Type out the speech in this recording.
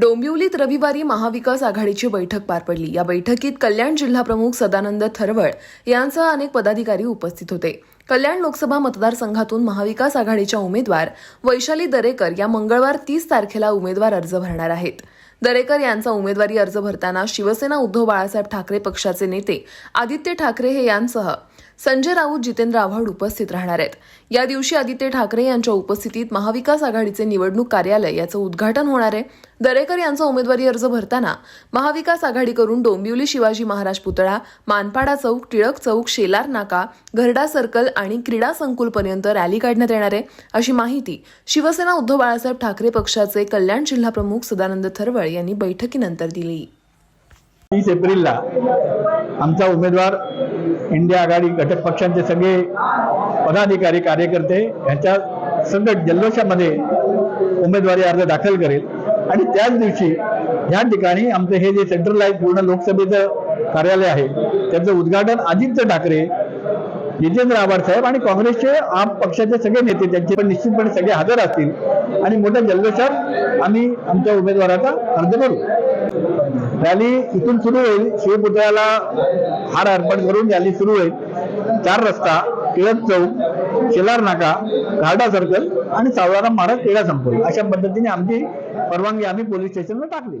डोंबिवलीत रविवारी महाविकास आघाडीची बैठक पार पडली. या बैठकीत कल्याण जिल्हाप्रमुख सदानंद थरवळ यांसह अनेक पदाधिकारी उपस्थित होते. कल्याण लोकसभा मतदारसंघातून महाविकास आघाडीच्या उमेदवार वैशाली दरेकर या मंगळवार तीस तारखेला उमेदवार अर्ज भरणार आहेत. दरेकर यांचा उमेदवारी अर्ज भरताना शिवसेना उद्धव बाळासाहेब ठाकरे पक्षाचे नेते आदित्य ठाकरे हे यांसह संजय राऊत जितेंद्र आव्हाड उपस्थित राहणार आहेत. या दिवशी आदित्य ठाकरे यांच्या उपस्थितीत महाविकास आघाडीचे निवडणूक कार्यालय याचं उद्घाटन होणार आहे. दरेकर यांचा उमेदवारी अर्ज भरताना महाविकास आघाडीकडून डोंबिवली शिवाजी महाराज पुतळा मानपाडा चौक टिळक चौक शेलार नाका घरडा सर्कल आणि क्रीडा संकुलपर्यंत रॅली काढण्यात येणार आहे अशी माहिती शिवसेना उद्धव बाळासाहेब ठाकरे पक्षाचे कल्याण जिल्हाप्रमुख सदानंद थरवळ यांनी बैठकीनंतर दिली. तीस एप्रिलला आमचा उमेदवार इंडिया आघाडी घटक पक्षांचे सगळे पदाधिकारी कार्यकर्ते यांच्या संघट जल्लोषामध्ये उमेदवारी अर्ज दाखल करेल. आणि त्याच दिवशी या ठिकाणी आमचं हे जे सेंट्रलाइज पूर्ण लोकसभेचं कार्यालय आहे त्याचं उद्घाटन आदित्य ठाकरे जितेंद्र आव्हाड साहेब आणि काँग्रेसचे आप पक्षाचे सगळे नेते त्यांचे पण निश्चितपणे सगळे हजर असतील. आणि मोठ्या जल्लोषात आम्ही आमच्या उमेदवाराचा अर्ज करू. रॅली इथून सुरू होईल. शिवपुतळ्याला हार अर्पण करून रॅली सुरू होईल. चार रस्ता टिळक चौक शेलार नाका घाटा सर्कल आणि सावळाराम महाराज क्रीडा संपूर्ण अशा पद्धतीने आमची परवानगी आम्ही पोलीस स्टेशनला टाकली.